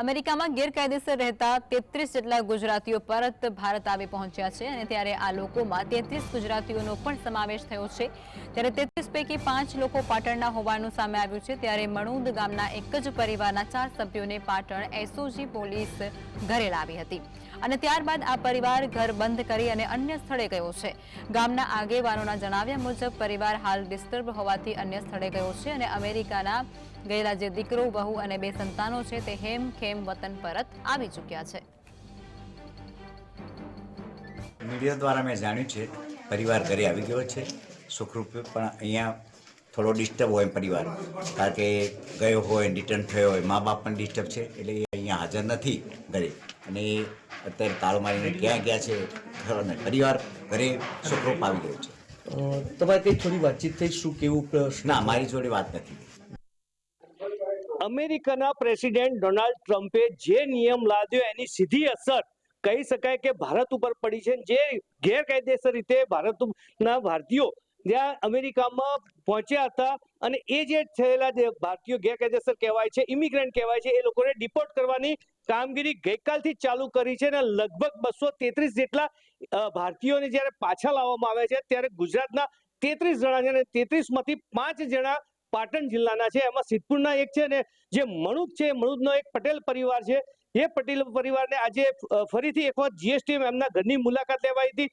અમેરિકામાં ગેરકાયદેસર રહેતા તેત્રીસ જેટલા ગુજરાતીઓ પરત ભારત આવી પહોંચ્યા છે અને ત્યારે આ લોકોમાં તેત્રીસ ગુજરાતીઓનો પણ સમાવેશ થયો છે. ત્યારે તેત્રીસ પૈકી પાંચ લોકો પાટણના હોવાનું સામે આવ્યું છે. ત્યારે મણુદ ગામના એક જ પરિવારના ચાર સભ્યોને પાટણ એસઓજી પોલીસ ઘરે લાવી હતી. અને ત્યારબાદ આ પરિવાર ઘર બંધ કરી અને અન્ય સ્થળે ગયો છે. ગામના આગેવાનોના જણાવ્યા મુજબ પરિવાર હાલ ડિસ્ટર્બ હોવાથી અન્ય સ્થળે ગયો છે અને અમેરિકાના ગયેલા જે દીકરો વહુ અને બે સંતાનો છે તે હેમ ખેમ વતન પરત આવી ચૂક્યા છે. મીડિયા દ્વારા મેં જાણ્યું છે પરિવાર ઘરે આવી ગયો છે. સુખરૂપે પણ અહીંયા થોડો ડિસ્ટર્બ હોય પરિવાર. કારણ કે ગયો હોય રિટર્ન થયો હોય મા બાપ પણ ડિસ્ટર્બ છે એટલે એ અહીંયા હાજર નથી ઘરે. અને એ અત્યારે તાળો મારીને ક્યાં ગયા છે અને પરિવાર ઘરે સુખરૂપ આવી ગયો છે. તમારે કંઈ થોડી વાતચીત થઈ? શું કેવું પ્રશ્ન? ના મારી જોડે વાત નથી. અમેરિકાના પ્રેસિડેન્ટ ડોનાલ્ડ ટ્રમ્પે જે નિયમ લાદ્યો એની સીધી અસર કહી શકાય કે ભારત ઉપર પડી છે જે ગેરકાયદેસર રીતે ભારતના ભારતીયો જ્યાં અમેરિકામાં પહોંચ્યા હતા અને એ જે થયેલા જે ભારતીયો ગેરકાયદેસર કહેવાય છે ઇમિગ્રન્ટ કહેવાય છે, એ લોકોને ડિપોર્ટ કરવાની કામગીરી ગઈકાલથી ચાલુ કરી છે અને લગભગ બસો તેત્રીસ જેટલા ભારતીયોને જ્યારે પાછા લાવવામાં આવે છે, ત્યારે ગુજરાતના તેત્રીસ જણા છે અને તેત્રીસમાંથી પાંચ જણા પાટણ જિલ્લાના છે. એમાં સિદ્ધપુરના એક છે ને જે મણુદ છે મણુદનો એક પટેલ પરિવાર છે. એ પટેલ પરિવારને આજે ફરીથી એક વખત જીએસટી એમના ઘરની મુલાકાત લેવાઈ હતી.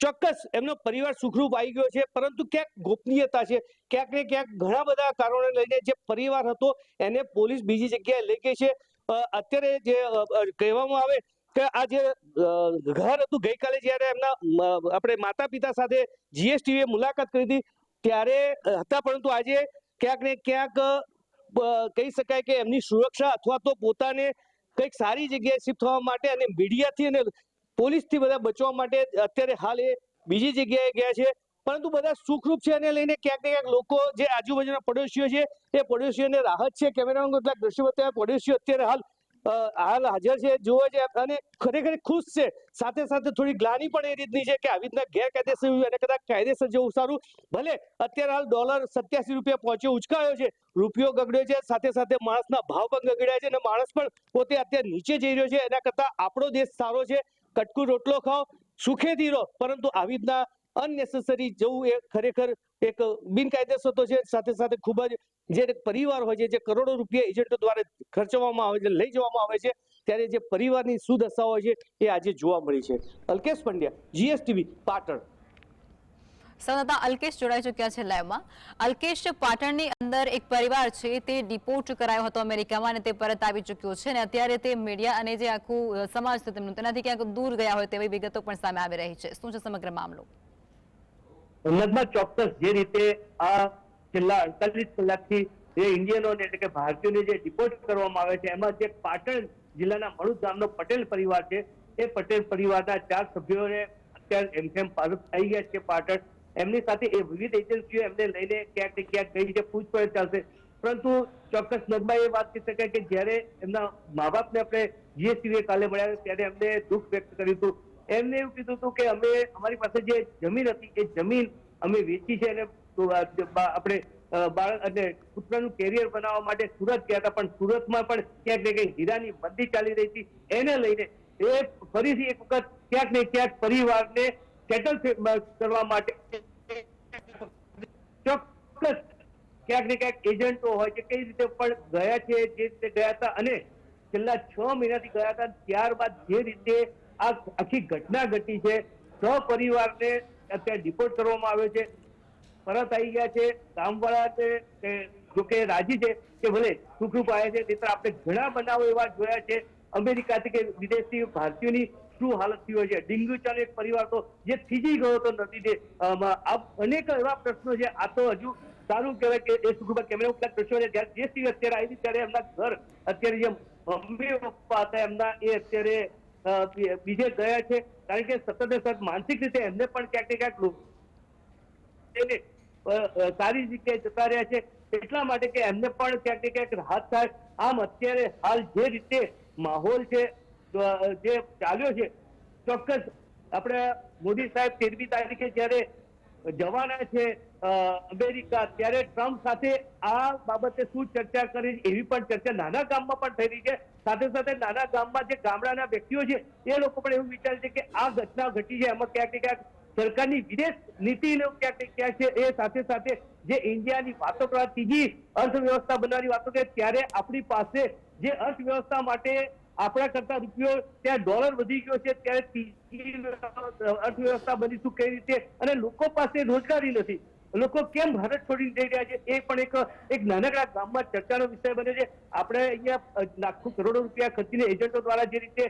ચોક્કસ એમનો પરિવાર સુખરૂપ આવી ગયો છે. પરંતુ ક્યાંક ગોપનીયતા છે. ક્યાંક ને ક્યાંક ઘણા બધા કારણોને લઈને જે પરિવાર હતો, એને પોલીસ બીજી જગ્યાએ લઈ ગઈ છે. અત્યારે જે કહેવામાં આવે કે આ જે ઘર હતું ગઈકાલે જ્યારે એમના આપણે માતા પિતા સાથે જીએસટીએ મુલાકાત કરી હતી. ત્યારે હતા, પરંતુ આજે ક્યાંક ને ક્યાંક કહી શકાય કે એમની સુરક્ષા અથવા તો પોતાને કંઈક સારી જગ્યાએ શિફ્ટ થવા માટે અને મીડિયાથી અને પોલીસથી બધા બચવા માટે અત્યારે હાલ એ બીજી જગ્યાએ ગયા છે. પરંતુ બધા સુખરૂપ છે એને લઈને ક્યાંક ને ક્યાંક લોકો જે આજુબાજુના પડોશીઓ છે, એ પડોશીઓને રાહત છે. કેમેરામાં કેટલાક દ્રશ્યો બતાવ્યા. પડોશીઓ અત્યારે હાલ હાલ હાજર છે જુએ છે અને ખરેખર ખુશ છે. સાથે સાથે થોડી ગ્લાની પણ એ રીતની છે કે આવી રીતના ગેરકાયદેસર અને કદાચ કાયદેસર જેવું સારું. ભલે અત્યારે હાલ ડોલર સત્યાસી રૂપિયા પહોંચ્યો ઉચકાયો છે. રૂપિયો ગગડ્યો છે, સાથે સાથે માણસના ભાવ પણ ગગડ્યા છે અને માણસ પણ પોતે અત્યારે નીચે જઈ રહ્યો છે. એના કરતાં આપણો દેશ સારો છે. કટકુ રોટલો ખાઓ, સુખેથી રહો. પરંતુ આવી રીતના અનનેસેસરી જવું એ ખરેખર એક બિનકાયદેસર તો છે, સાથે સાથે ખૂબ જ જે પરિવાર હોય છે, જે કરોડો રૂપિયા એજન્ટો દ્વારા ખર્ચવામાં આવે છે, લઈ જવામાં આવે છે, ત્યારે જે પરિવારની સુદશા હોય છે, એ આજે જોવા મળી છે. અલ્કેશ પંડ્યા, જીએસટીવી, પાટણ. સંવાદદાતા અલ્કેશ જોડાઈ ચૂક્યા છે લાઈવમાં. અલ્કેશ, પાટણની અંદર એક પરિવાર છે, તે ડિપોર્ટ કરાયો હતો અમેરિકામાં અને તે પરત આવી ચૂક્યો છે અને અત્યારે તે મીડિયા અને જે આખું સમાજ છે તેમનું, તેનાથી ક્યાંક દૂર ગયા હોય તેવી વિગતો પણ સામે આવી રહી છે. શું છે સમગ્ર મામલો? ઉલ્લંઘમાં ચોક્કસ જે રીતે આ છેલ્લા અડતાલીસ કલાકથી જે ઇન્ડિયનોને એટલે કે ભારતીયોને જે ડિપોઝિટ કરવામાં આવે છે, એમાં જે પાટણ જિલ્લાના મળુદ ગામનો પટેલ પરિવાર છે, એ પટેલ પરિવારના ચાર સભ્યોને અત્યારે એમકેમ પાછું થઈ ગયા છે પાટણ. એમની સાથે એ વિવિધ એજન્સીઓ એમને લઈને ક્યાંક ને ક્યાંક ગઈ છે, પૂછપરછ ચાલશે. પરંતુ ચોક્કસ નગમાં એ વાત કહી શકાય કે જ્યારે એમના મા બાપને આપણે જીએસટી કાલે મળ્યા ત્યારે એમને દુઃખ વ્યક્ત કર્યું હતું. એમને એવું કીધું હતું કે અમે, અમારી પાસે જે જમીન હતી, એ જમીન અમે વેચી છે અને આપણે બાળક અને પુત્રનું કેરિયર બનાવવા માટે સુરત ગયા હતા, પણ સુરતમાં પણ ક્યાંક ને ક્યાંક હીરાની મંદી ચાલી રહી હતી. એને લઈને એ ફરીથી એક વખત ક્યાંક ને ક્યાંક પરિવારને સેટલ કરવા માટે ચોક્કસ ક્યાંક ને ક્યાંક એજન્ટો હોય કે કઈ રીતે પણ ગયા છે, જે રીતે ગયા હતા અને છેલ્લા છ મહિનાથી ગયા હતા, ત્યારબાદ જે રીતે આ આખી ઘટના ઘટી છે. સહપરિવારને અત્યારે ડિપોર્ટ કરવામાં આવ્યો છે. પરત આવી ગયા છે. ગામવાળા છે જોકે રાજી છે કે ભલે સુખરૂપ આવ્યા છે. નહીં આપણે ઘણા બનાવો એવા જોયા છે. અમેરિકાથી કે વિદેશથી ભારતીયોની શું હાલત થઈ હોય છે. ડેન્ગ્યુ ચાલે એક પરિવાર તો જે થીજી ગયો નથી તે અનેક એવા પ્રશ્નો છે. આ તો હજુ સારું કહેવાય કે એ સુખરૂપા કેમેરા કેટલાક દ્રશ્યો છે. જ્યારે જે સ્થિતિ અત્યારે આવી ત્યારે એમના ઘર અત્યારે જે મમ્મી પપ્પા હતા એમના એ અત્યારે બીજે ગયા છે. કારણ કે સતત સતત માનસિક રીતે એમને પણ ક્યાંક ને ક્યાંક સારી જગ્યાએ જતા રહ્યા છે. એટલા માટે કે એમને પણ ક્યાંક ને ક્યાંક રાહત થાય. આમ અત્યારે હાલ જે રીતે માહોલ છે જે ચાલ્યો છે, ચોક્કસ આપણે મોદી સાહેબ તેરમી તારીખે જ્યારે જવાના છે અમેરિકા, ત્યારે ટ્રમ્પ સાથે આ બાબતે શું ચર્ચા કરી એવી પણ ચર્ચા નાના ગામમાં પણ થઈ રહી છે. સાથે સાથે નાના ગામમાં જે ગામડાના વ્યક્તિઓ છે, એ લોકો પણ એવું વિચારે છે કે આ ઘટના ઘટી છે. એમાં ક્યાંક ક્યાંક સરકારની વિદેશ નીતિનો ક્યાંક ક્યાં છે, એ સાથે સાથે જે ઇન્ડિયાની વાતો કરવા ત્રીજી અર્થવ્યવસ્થા બનાવવાની વાતો કરે, ત્યારે આપણી પાસે જે અર્થવ્યવસ્થા માટે આપણા કરતા રૂપિયો ત્યાં ડોલર વધી ગયો છે, ત્યારે ત્રીજી અર્થવ્યવસ્થા બનીશું કઈ રીતે? અને લોકો પાસે રોજગારી નથી. લોકો કેમ ભારત છોડીને જઈ રહ્યા છે? એ પણ એક એક નાનકડા ગામમાં ચર્ચાનો વિષય બને છે. આપણે અહીંયા લાખો કરોડો રૂપિયા ખર્ચીને એજન્ટો દ્વારા જે રીતે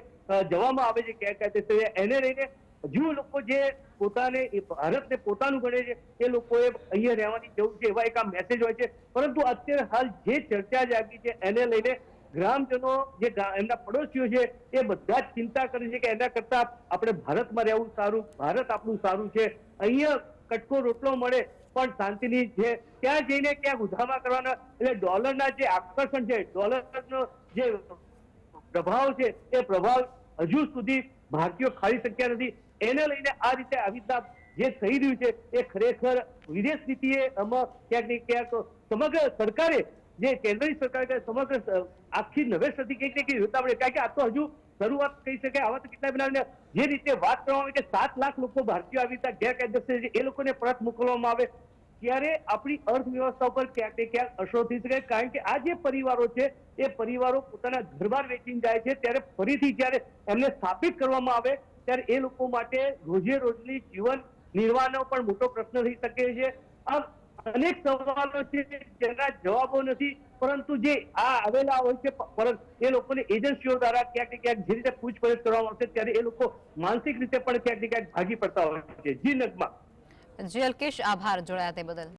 જવામાં આવે છે ગેરકાયદેસર એને લઈને હજુ લોકો જે પોતાને, એ ભારતને પોતાનું ગણે છે, એ લોકોએ અહીંયા રહેવાની જરૂર છે, એવા એક આ મેસેજ હોય છે. પરંતુ અત્યારે હાલ જે ચર્ચા જાગી છે, એને લઈને ગ્રામજનો જે એમના પડોશીઓ છે, એ બધા જ ચિંતા કરે છે કે એના કરતા આપણે ભારતમાં રહેવું સારું, ભારત આપણું સારું છે. અહીંયા કટકો રોટલો મળે પણ શાંતિની છે ત્યાં જઈને ક્યાંક ઉધામા કરવાના, એટલે ડોલરના જે આકર્ષણ છે, ડોલરનો જે પ્રભાવ છે, એ પ્રભાવ હજુ સુધી ભારતીયો ખાઈ શક્યા નથી. એને લઈને આ રીતે આવી જે થઈ રહ્યું છે, એ ખરેખર વિદેશ નીતિએ આમાં ક્યાંક ને ક્યાંક સમગ્ર સરકારે, જે કેન્દ્રની સરકાર સમગ્ર આખી નવેસરથી કંઈક ને કંઈક જોતા મળે કારણ કે આ તો હજુ શરૂઆત કહી શકાય આવા તો કેટલા બનાવીને. જે રીતે વાત કરવામાં આવે કે સાત લાખ લોકો ભારતીયો આવી રીતના ગેરકાયદેસર છે એ લોકોને પરત મોકલવામાં આવે, ત્યારે આપણી અર્થવ્યવસ્થા ઉપર ક્યાંક ને ક્યાંક અસર થઈ શકે? કારણ કે આ જે પરિવારો છે, એ પરિવારો પોતાના ઘરબાર વેચીને જાય છે, ત્યારે ફરીથી જ્યારે એમને સ્થાપિત કરવામાં આવે, ત્યારે એ લોકો માટે રોજે રોજની જીવન નિર્વાહનો પણ મોટો પ્રશ્ન થઈ શકે છે. આ અનેક સવાલો છે, જેના જવાબો નથી, પરંતુ જે આ આવેલા હોય છે એ લોકોને એજન્સીઓ દ્વારા ક્યાંક ને ક્યાંક જે રીતે પૂછપરછ કરવામાં આવશે, ત્યારે એ લોકો માનસિક રીતે પણ ક્યાંક ને ક્યાંક ભાગી પડતા હોય છે. જી નગમાં. જી અલ્કેશ, આભાર જોડાયા તે બદલ.